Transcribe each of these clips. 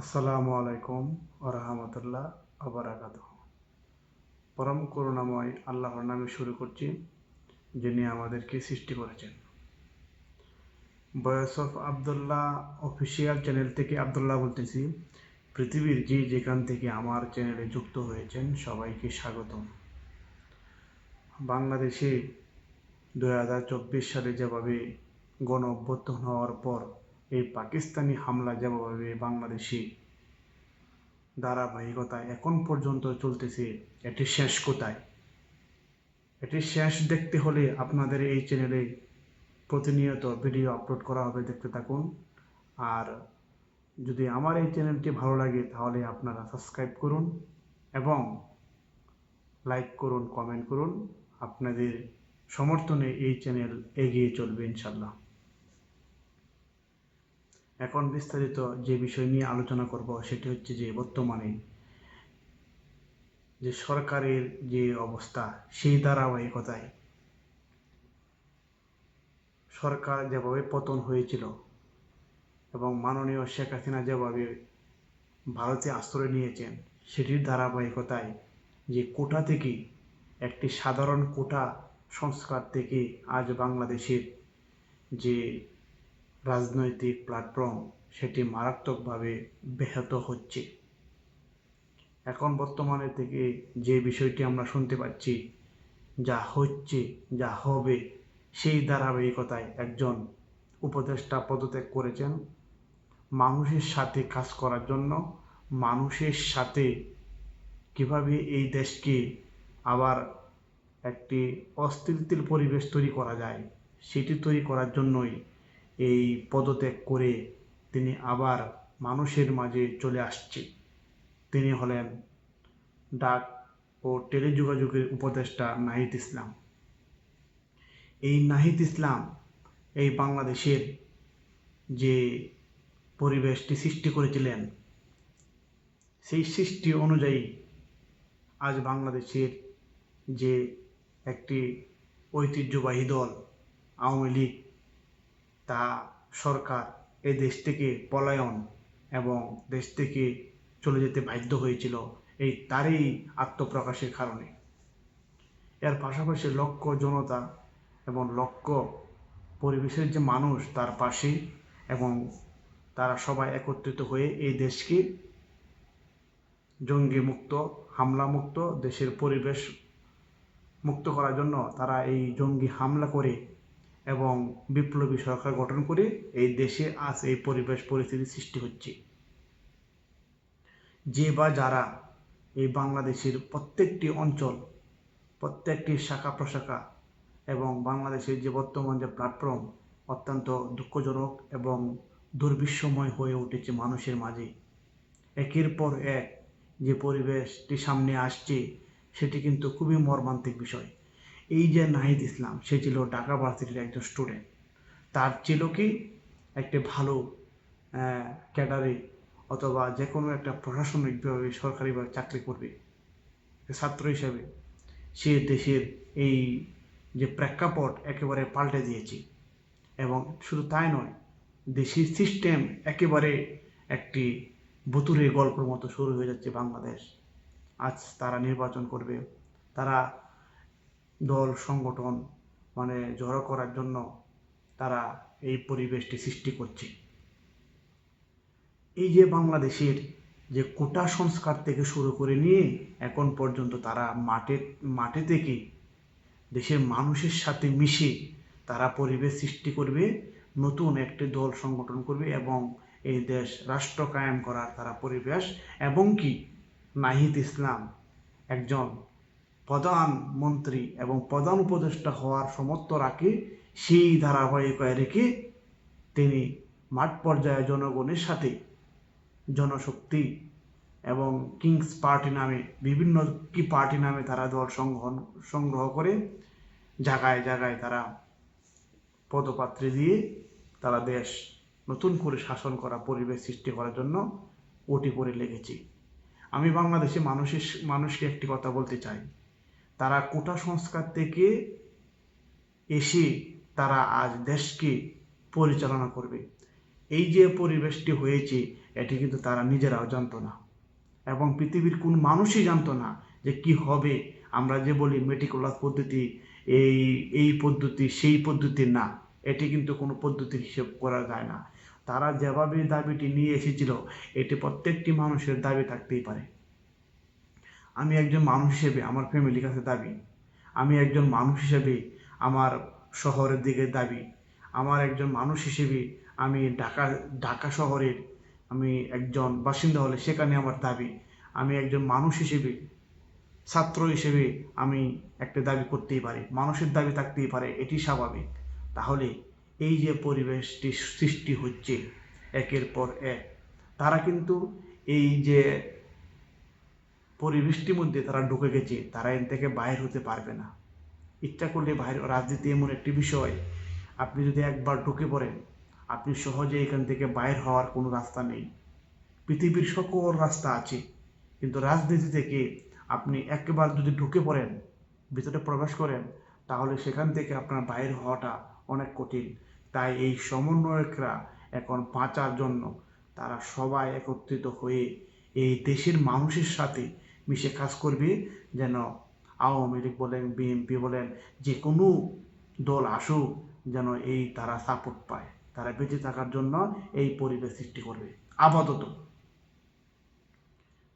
আসসালামু আলাইকুম ওরহামতুল্লাহ আবরাকাত পরম করুণাময় আল্লাহর নামে শুরু করছি, যিনি আমাদেরকে সৃষ্টি করেছেন। বয়স অফ আবদুল্লাহ অফিসিয়াল চ্যানেল থেকে আবদুল্লাহ বলতেছি, পৃথিবীর যে যেখান থেকে আমার চ্যানেলে যুক্ত হয়েছেন, সবাইকে স্বাগতম। বাংলাদেশে দু হাজার চব্বিশ সালে যেভাবে গণ অভ্যুত্থান হওয়ার পর এই পাকিস্তানি হামলা যেভাবে বাংলাদেশে ধারাবাহিকতায় এখন পর্যন্ত চলতেছে, এটি শেষ কোথায়? এটি শেষ দেখতে হলে আপনাদের এই চ্যানেলে প্রতিনিয়ত ভিডিও আপলোড করা হবে, দেখতে থাকুন। আর যদি আমার এই চ্যানেলটি ভালো লাগে, তাহলে আপনারা সাবস্ক্রাইব করুন এবং লাইক করুন কমেন্ট করুন। আপনাদের সমর্থনে এই চ্যানেল এগিয়ে চলবে ইনশাল্লাহ এখন বিস্তারিত যে বিষয় নিয়ে আলোচনা করব সেটি হচ্ছে যে বর্তমানে যে সরকারের যে অবস্থা সেই ধারাবাহিকতায় সরকার যেভাবে পতন হয়েছিল এবং মাননীয় শেখ হাসিনা যেভাবে ভারতে আশ্রয় নিয়েছেন, সেটির ধারাবাহিকতায় যে কোটা থেকে, একটি সাধারণ কোটা সংস্কার থেকে আজ বাংলাদেশের যে রাজনৈতিক প্ল্যাটফর্ম সেটি মারাত্মকভাবে ব্যাহত হচ্ছে। এখন বর্তমানে থেকে যে বিষয়টি আমরা শুনতে পাচ্ছি, যা হচ্ছে, যা হবে, সেই ধারাবাহিকতায় একজন উপদেষ্টা পদত্যাগ করেছেন। মানুষের সাথে কাজ করার জন্য, মানুষের সাথে কীভাবে এই দেশকে আবার একটি অস্থিতির পরিবেশ তৈরি করা যায়, সেটি তৈরি করার জন্যই এই পদত্যাগ করে তিনি আবার মানুষের মাঝে চলে আসছে। তিনি হলেন ডাক ও টেলিযোগাযোগের উপদেষ্টা নাহিদ ইসলাম। এই নাহিদ ইসলাম এই বাংলাদেশের যে পরিবেশটি সৃষ্টি করেছিলেন, সেই সৃষ্টি অনুযায়ী আজ বাংলাদেশের যে একটি ঐতিহ্যবাহী দল, আওয়ামী লীগ তা সরকার এই দেশ থেকে পলায়ন এবং দেশ থেকে চলে যেতে বাধ্য হয়েছিল এই তারই আত্মপ্রকাশের কারণে। এর পাশাপাশি লক্ষ জনতা এবং লক্ষ পরিবেশের যে মানুষ তার পাশে এবং তারা সবাই একত্রিত হয়ে এই দেশকে জঙ্গি মুক্ত হামলা মুক্ত দেশের পরিবেশ মুক্ত করার জন্য তারা এই জঙ্গি হামলা করে এবং বিপ্লবী সরকার গঠন করে এই দেশে আজ এই পরিবেশ পরিস্থিতি সৃষ্টি হচ্ছে। যে বা যারা এই বাংলাদেশের প্রত্যেকটি অঞ্চল, প্রত্যেকটি শাখা প্রশাখা এবং বাংলাদেশের যে বর্তমান যে প্ল্যাটফর্ম অত্যন্ত দুঃখজনক এবং দুর্বিশ্বময় হয়ে উঠেছে মানুষের মাঝে। একের পর এক যে পরিবেশটি সামনে আসছে, সেটি কিন্তু খুবই মর্মান্তিক বিষয়। এই যে নাহিদ ইসলাম, সে ছিল ঢাকা ভার্সিটির একজন স্টুডেন্ট তার ছিল কি একটি ভালো ক্যাডারে অথবা যে কোনো একটা প্রশাসনিকভাবে সরকারিভাবে চাকরি করবে ছাত্র হিসাবে, সে দেশের এই যে প্রেক্ষাপট একেবারে পাল্টে দিয়েছে। এবং শুধু তাই নয়, দেশের সিস্টেম একেবারে একটি ভুতুরে গল্পের মতো শুরু হয়ে যাচ্ছে বাংলাদেশ। আজ তারা নির্বাচন করবে, তারা দল, সংগঠন মানে জড়ো করার জন্য তারা এই পরিবেশটি সৃষ্টি করছে। এই যে বাংলাদেশের যে কোটা সংস্কার থেকে শুরু করে নিয়ে এখন পর্যন্ত তারা মাঠে মাঠে থেকে দেশের মানুষের সাথে মিশে তারা পরিবেশ সৃষ্টি করবে, নতুন একটি দল সংগঠন করবে এবং এই দেশ রাষ্ট্র কায়েম করার তারা পরিবেশ এবং কি নাহিদ ইসলাম একজন প্রধানমন্ত্রী এবং প্রধান উপদেষ্টা হওয়ার সমর্থ রাখে, সেই ধারাবাহিকতায় রেখে তিনি মাঠ পর্যায়ে জনগণের সাথে জনশক্তি এবং কিংস পার্টি নামে, বিভিন্ন কি পার্টি নামে তারা দল সংগ্রহণ সংগ্রহ করে, জায়গায় জায়গায় তারা পদপাত্রে দিয়ে তারা দেশ নতুন করে শাসন করা, পরিবেশ সৃষ্টি করার জন্য ওটি করে লেগেছি। আমি বাংলাদেশে মানুষের, মানুষকে একটি কথা বলতে চাই। তারা কোটা সংস্কার থেকে এসে তারা আজ দেশকে পরিচালনা করবে। এই যে পরিবেশটি হয়েছে, এটি কিন্তু তারা নিজেরাও জানতো না। এবং পৃথিবীর কোন মানুষই জানতো না যে কি হবে। আমরা যে বলি মেটিকুলাস পদ্ধতি, এই এই পদ্ধতি, সেই পদ্ধতি না। এটি কিন্তু কোনো পদ্ধতির হিসেব করা যায় না। তারা যেভাবে দাবিটি নিয়ে এসেছিল, এটি প্রত্যেকটি মানুষের দাবি থাকতেই পারে। আমি একজন মানুষ হিসেবে আমার ফ্যামিলির কাছে দাবি। আমি একজন মানুষ হিসেবে আমার শহরের দিকে দাবি। আমার একজন মানুষ হিসেবে আমি ঢাকা ঢাকা শহরের আমি একজন বাসিন্দা হলে সেখানে আমার দাবি। আমি একজন মানুষ হিসেবে, ছাত্র হিসেবে আমি একটা দাবি করতেই পারি। মানুষের দাবি থাকতেই পারে, এটি স্বাভাবিক। তাহলে এই যে পরিবেশটি সৃষ্টি হচ্ছে, একের পর এক, তারা কিন্তু এই যে পরিবেশটির মধ্যে তারা ঢুকে গেছে, তারা এর থেকে বাইর হতে পারবে না। ইচ্ছা করলে বাইরে, রাজনীতি এমন একটি বিষয়, আপনি যদি একবার ঢুকে পড়েন, আপনি সহজে এখান থেকে বাইর হওয়ার কোনো রাস্তা নেই। পৃথিবীর সকল রাস্তা আছে, কিন্তু রাজনীতি থেকে আপনি একবার যদি ঢুকে পড়েন, ভিতরে প্রবেশ করেন, তাহলে সেখান থেকে আপনার বাইর হওয়াটা অনেক কঠিন। তাই এই সমন্বয়করা এখন বাঁচার জন্য তারা সবাই একত্রিত হয়ে এই দেশের মানুষের সাথে মিশে কাজ করবে, যেন আওয়ামী লীগ বলেন বিএনপি বলেন, যে কোনো দল আসুক, যেন এই তারা সাপোর্ট পায়। তারা বেঁচে থাকার জন্য এই পরিবেশ সৃষ্টি করবে। আপাতত।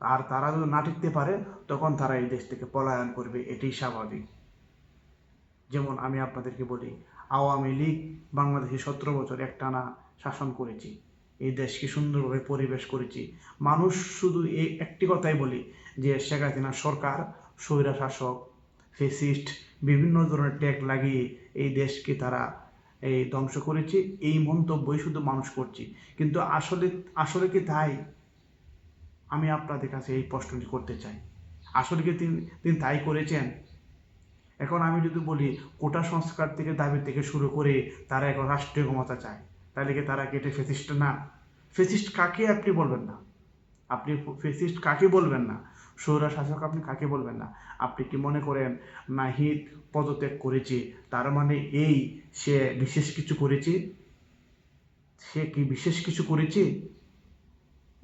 আর তারা যদি না টিকতে পারে, তখন তারা এই দেশ থেকে পলায়ন করবে, এটাই স্বাভাবিক। যেমন আমি আপনাদেরকে বলি, আওয়ামী লীগ বাংলাদেশে সতেরো বছর একটানা শাসন করেছি। এই দেশকে সুন্দরভাবে পরিবেশ করেছি। মানুষ শুধু এই একটি কথাই বলি যে, শেখ হাসিনা সরকার স্বৈরা শাসক ফেসিস্ট, বিভিন্ন ধরনের ট্যাগ লাগিয়ে এই দেশকে তারা এই ধ্বংস করেছে। এই মন্তব্যই শুধু মানুষ করছে। কিন্তু আসলে আসলে কি তাই? আমি আপনাদের কাছে এই প্রশ্নটি করতে চাই। আসলে কি তিনি তিনি তাই করেছেন? এখন আমি যদি বলি, কোটা সংস্কার থেকে দাবি থেকে শুরু করে তারা এখন রাষ্ট্রীয় ক্ষমতা চায়। তাহলে কি তারা কেটে ফেসিস্ট না। ফেসিস্ট কাকে আপনি বলবেন না? আপনি ফেসিস্ট কাকে বলবেন না? সৌরা শাসক আপনি কাকে বলবেন না? আপনি কি মনে করেন নাহিদ পদত্যাগ করেছে? তার মানে এই সে বিশেষ কিছু করেছে? সে কি বিশেষ কিছু করেছে?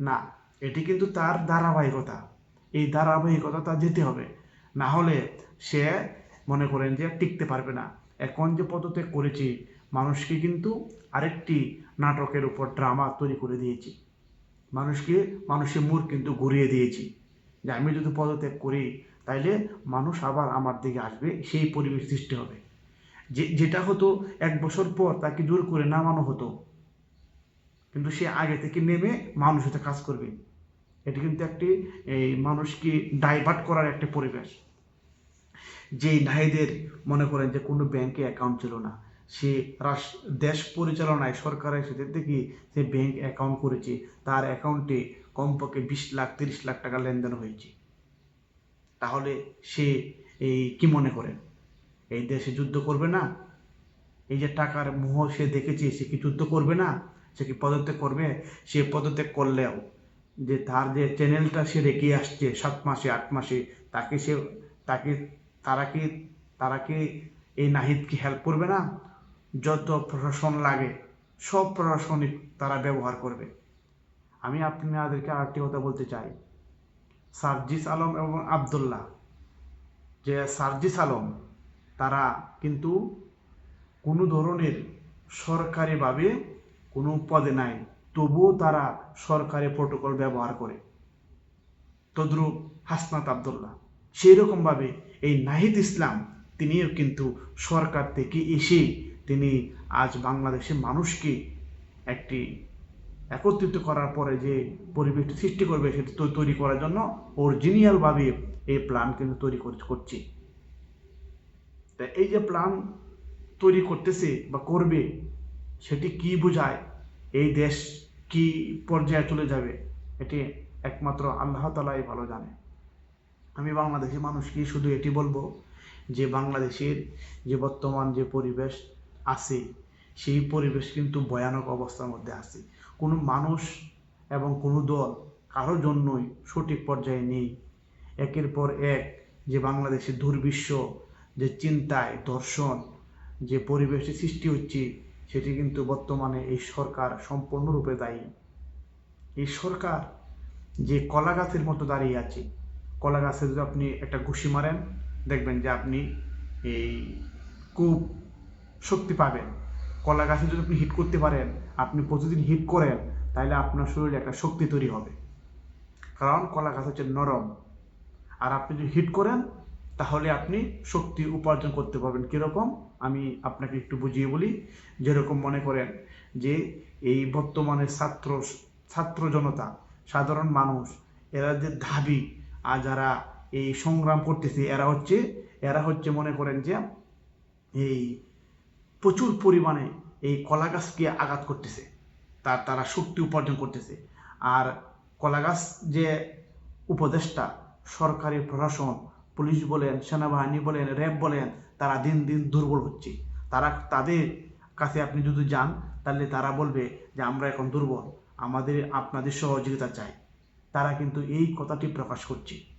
না, এটি কিন্তু তার ধারাবাহিকতা। এই ধারাবাহিকতা তার যেতে হবে। না হলে সে মনে করেন যে টিকতে পারবে না। এখন যে পদত্যাগ করেছি মানুষকে কিন্তু আরেকটি নাটকের উপর ড্রামা তৈরি করে দিয়েছি। মানুষকে, মানুষের মুখ কিন্তু ঘুরিয়ে দিয়েছি। যে আমি যদি পদত্যাগ করি, তাইলে মানুষ আবার আমার দিকে আসবে, সেই পরিবেশ সৃষ্টি হবে। যে, যেটা হতো এক বছর পর তাকে জোর করে নামানো হতো। কিন্তু সে আগে থেকে নেমে মানুষ হতে কাজ করবে। এটি কিন্তু একটি, এই মানুষকে ডাইভার্ট করার একটা পরিবেশ। যে নাহিদের মনে করেন যে কোনো ব্যাংকে অ্যাকাউন্ট ছিল না। সে দেশ পরিচালনায় সরকারের সাথে থেকে সে ব্যাংক অ্যাকাউন্ট করেছে। তার অ্যাকাউন্টে কমপক্ষে বিশ লাখ, তিরিশ লাখ টাকা লেনদেন হয়েছে। তাহলে সে এই কি মনে করে? এই দেশে যুদ্ধ করবে না? এই যে টাকার মোহ সে দেখেছে, সে কি যুদ্ধ করবে না? সে কি পদত্যাগ করবে? সে পদত্যাগ করলেও যে তার যে চ্যানেলটা সে রেখে আসছে সাত মাসে, আট মাসে, তাকে সে, তাকে, তারা কি তারা কি এই নাহিদকে হেল্প করবে না? যত প্রশাসন লাগে, সব প্রশাসনিক তারা ব্যবহার করবে। আমি আপনাদেরকে আরেকটি কথা বলতে চাই। সার্জিস আলম এবং আবদুল্লাহ, যে সার্জিস আলম, তারা কিন্তু কোনো ধরনের সরকারিভাবে কোনো পদে নাই, তবুও তারা সরকারি প্রোটোকল ব্যবহার করে। তদ্রুপ হাসনাত আবদুল্লাহ সেই রকমভাবে এই নাহিদ ইসলাম, তিনিও কিন্তু সরকার থেকে এসে তিনি আজ বাংলাদেশের মানুষকে একটি একত্রিত করার পরে যে পরিবেশটি সৃষ্টি করবে, সেটি তৈরি করার জন্য অরিজিনিয়ালভাবে এই প্ল্যান কিন্তু তৈরি করছে। তা এই যে প্ল্যান তৈরি করতেছে বা করবে, সেটি কি বোঝায়? এই দেশ কি পর্যায়ে চলে যাবে? এটি একমাত্র আল্লাহ তালাই ভালো জানে। আমি বাংলাদেশের মানুষকে শুধু এটি বলব যে, বাংলাদেশের যে বর্তমান যে পরিবেশ আছে, সেই পরিবেশ কিন্তু ভয়ানক অবস্থার মধ্যে আছে। কোনো মানুষ এবং কোনো দল কারোর জন্যই সঠিক পর্যায়ে নেই। একের পর এক যে বাংলাদেশে দুর্বিশ্ব, যে চিন্তায় দর্শন যে পরিবেশের সৃষ্টি হচ্ছে, সেটি কিন্তু বর্তমানে এই সরকার সম্পূর্ণরূপে দায়ী। এই সরকার যে কলা গাছের মতো দাঁড়িয়ে আছে, কলা গাছে যদি আপনি একটা ঘুষি মারেন, দেখবেন যে আপনি এই খুব শক্তি পাবেন। কলা গাছে যদি আপনি হিট করতে পারেন, আপনি প্রতিদিন হিট করেন তাহলে আপনার শরীরে একটা শক্তি তৈরি হবে। কারণ কলা গাছ হচ্ছে নরম। আর আপনি যদি হিট করেন, তাহলে আপনি শক্তি উপার্জন করতে পারবেন। কীরকম? আমি আপনাকে একটু বুঝিয়ে বলি। যেরকম মনে করেন যে এই বর্তমানে ছাত্র ছাত্র জনতা, সাধারণ মানুষ, এরা যে ধাবি, আর যারা এই সংগ্রাম করতেছে, এরা হচ্ছে এরা হচ্ছে মনে করেন যে এই প্রচুর পরিমাণে এই কলা গাছকে আঘাত করতেছে। তার, তারা শক্তি উপার্জন করতেছে। আর কলা গাছ যে উপদেষ্টা, সরকারি প্রশাসন, পুলিশ বলেন, সেনাবাহিনী বলেন, র্যাব বলেন, তারা দিন দিন দুর্বল হচ্ছে। তারা, তাদের কাছে আপনি যদি যান, তাহলে তারা বলবে যে আমরা এখন দুর্বল। আমাদের, আপনাদের সহযোগিতা চাই। তারা কিন্তু এই কথাটি প্রকাশ করছে।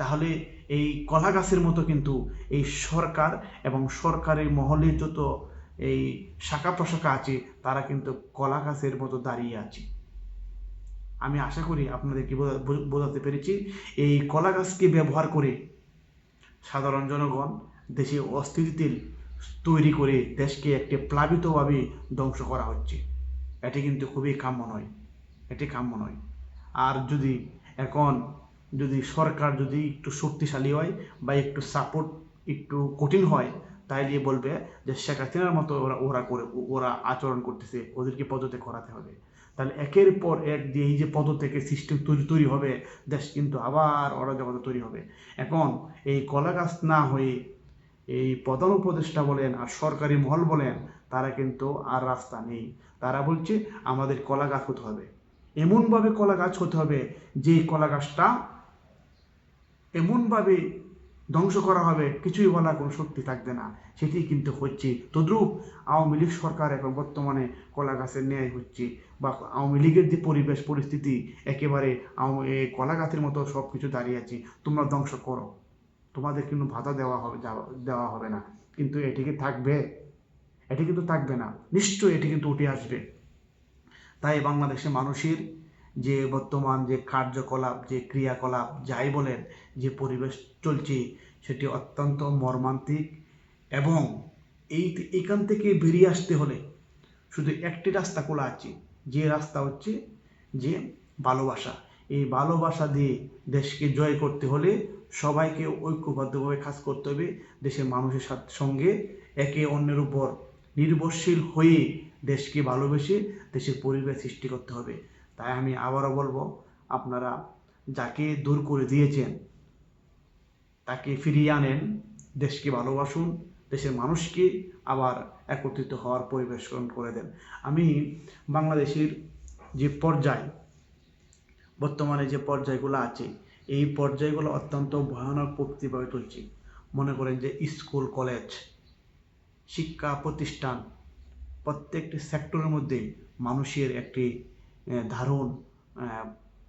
তাহলে এই কলা গাছের মতো কিন্তু এই সরকার এবং সরকারের মহলে যত এই শাখা প্রশাখা আছে, তারা কিন্তু কলা গাছের মতো দাঁড়িয়ে আছে। আমি আশা করি আপনাদেরকে বোঝা- বোঝাতে পেরেছি, এই কলা গাছকে ব্যবহার করে সাধারণ জনগণ দেশে অস্থিতিশীল তৈরি করে দেশকে একটি প্লাবিতভাবে ধ্বংস করা হচ্ছে। এটি কিন্তু খুবই কাম্য নয়। এটি কাম্য নয়। আর যদি এখন যদি সরকার যদি একটু শক্তিশালী হয় বা একটু সাপোর্ট একটু কঠিন হয়, তাইলে বলবে যে শেখ হাসিনার মতো ওরা ওরা করে, ওরা আচরণ করতেছে, ওদেরকে পদত্যাগ করাতে হবে। তাহলে একের পর এক যে এই যে পদত্যাগের সিস্টেম তৈরি তৈরি হবে, দেশ কিন্তু আবার অরাজকতা তৈরি হবে। এখন এই কলা গাছ না হয়ে এই প্রধান উপদেষ্টা বলেন আর সরকারি মহল বলেন, তারা কিন্তু আর রাস্তা নেই। তারা বলছে, আমাদের কলা গাছ হতে হবে। এমনভাবে কলা গাছ হতে হবে, যে কলা গাছটা এমনভাবে ধ্বংস করা হবে, কিছুই বলার কোনো শক্তি থাকবে না। সেটি কিন্তু হচ্ছে। তদ্রূপ আওয়ামী লীগ সরকার এখন বর্তমানে কলা গাছের ন্যায় হচ্ছে বা আওয়ামী লীগের যে পরিবেশ, পরিস্থিতি, একেবারে কলা গাছের মতো সব কিছু দাঁড়িয়ে আছে, তোমরা ধ্বংস করো। তোমাদের কিন্তু ভাতা দেওয়া হবে দেওয়া হবে না। কিন্তু এটিকে থাকবে? এটি কিন্তু থাকবে না। নিশ্চয়ই এটি কিন্তু উঠে আসবে। তাই বাংলাদেশের মানুষের যে বর্তমান যে কার্যকলাপ, যে ক্রিয়াকলাপ, যাই বলেন যে পরিবেশ চলছে, সেটি অত্যন্ত মর্মান্তিক এবং এই এখান থেকে বেরিয়ে আসতে হলে শুধু একটি রাস্তা খোলা আছে। যে রাস্তা হচ্ছে যে ভালোবাসা এই ভালোবাসা দিয়ে দেশকে জয় করতে হলে সবাইকে ঐক্যবদ্ধভাবে কাজ করতে হবে। দেশের মানুষের সঙ্গে একে অন্যের উপর নির্ভরশীল হয়ে দেশকে ভালোবেসে দেশের পরিবেশ সৃষ্টি করতে হবে। তাই আমি আবারও বলব, আপনারা যাকে দূর করে দিয়েছেন তাকে ফিরিয়ে আনেন, দেশকে ভালোবাসুন, দেশের মানুষকে আবার একত্রিত হওয়ার পরিবেশ করে দেন। আমি বাংলাদেশের যে পর্যায়, বর্তমানে যে পর্যায়গুলো আছে, এই পর্যায়গুলো অত্যন্ত ভয়ানক প্রকৃতিভাবে চলছে। মনে করেন যে স্কুল, কলেজ, শিক্ষা প্রতিষ্ঠান, প্রত্যেকটি সেক্টরের মধ্যে মানুষের একটি দারুণ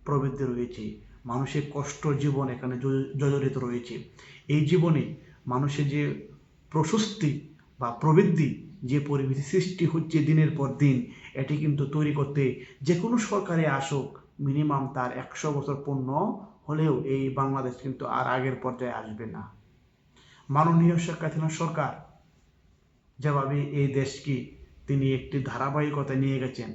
প্রবৃদ্ধি রয়েছে। মানুষের কষ্ট জীবন এখানে জর্জরিত রয়েছে। এই জীবনে মানুষের যে প্রশস্তি বা প্রবৃদ্ধি, যে পরিবেশ সৃষ্টি হচ্ছে দিনের পর দিন, এটি কিন্তু তৈরি করতে যে কোনো সরকারে আসুক মিনিমাম তার একশো বছর পূর্ণ হলেও এই বাংলাদেশ কিন্তু আর আগের পর্যায়ে আসবে না। মাননীয় শেখ হাসিনা সরকার যেভাবে এই দেশকে তিনি একটি ধারাবাহিকতা নিয়ে গেছেন,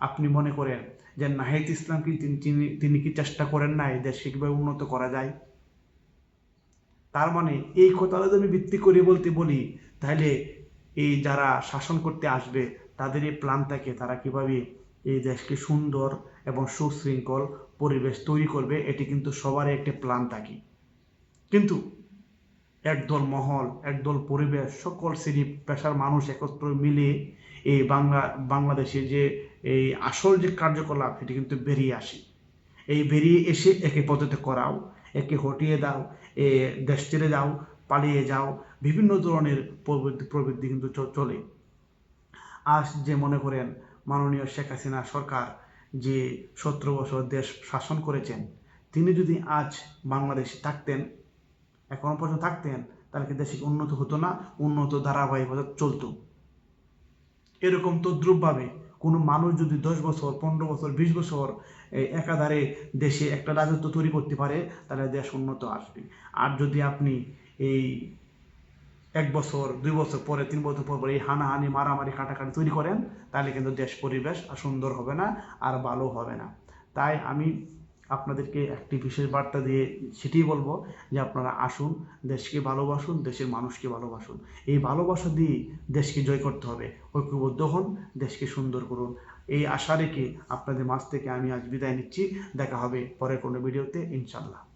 আপনি মনে করেন যে নাহিদ ইসলাম কি তিনি- কি চেষ্টা করেন না এই দেশকে কীভাবে উন্নত করা যায়? তার মানে এই কথাটা যদি আমি ভিত্তি করে বলতে বলি, তাহলে এই যারা শাসন করতে আসবে, তাদের এই প্ল্যান থাকে তারা কীভাবে এই দেশকে সুন্দর এবং সুশৃঙ্খল পরিবেশ তৈরি করবে, এটি কিন্তু সবারই একটি প্ল্যান থাকে কিন্তু একদল মহল, একদল পরিবেশ, সকল শ্রেণি পেশার মানুষ একত্র মিলে এই বাংলা বাংলাদেশে যে এই আসল যে কার্যকলাপ, সেটি কিন্তু বেরিয়ে আসে। এই বেরিয়ে এসে একে পদ্ধতি করাও, একে হটিয়ে দাও, এ দেশ ছেড়ে যাও পালিয়ে যাও, বিভিন্ন ধরনের প্রবৃত্তি প্রবৃত্তি কিন্তু চলে। আজ যে মনে করেন মাননীয় শেখ হাসিনা সরকার যে সতেরো বছর দেশ শাসন করেছেন, তিনি যদি আজ বাংলাদেশে থাকতেন, এখন পর্যন্ত থাকতেন, তাহলে দেশে উন্নত হতো না? উন্নত ধারাবাহিকতা চলতো। এরকম তদ্রুপভাবে কোনো মানুষ যদি দশ বছর, পনেরো বছর, বিশ বছর একাধারে দেশে একটা রাজত্ব তৈরি করতে পারে, তাহলে দেশ উন্নত আসবে। আর যদি আপনি এই এক বছর, দুই বছর পরে, তিন বছর পর পরে এই হানাহানি, মারামারি, কাটাকাটি তৈরি করেন, তাহলে কিন্তু দেশ পরিবেশ আর সুন্দর হবে না, আর ভালো হবে না। তাই আমি আপনাদেরকে একটি বিশেষ বার্তা দিয়ে সেটি বলব যে আপনারা আসুন, দেশকে ভালোবাসুন, দেশের মানুষকে ভালোবাসুন। এই ভালোবাসা দিয়ে দেশকে জয় করতে হবে। ঐক্যবদ্ধ হন, দেশকে সুন্দর করুন। এই আশা রেখে আপনাদের মাছ থেকে আমি আজ বিদায় নিচ্ছি। দেখা হবে পরের কোনো ভিডিওতে ইনশাল্লাহ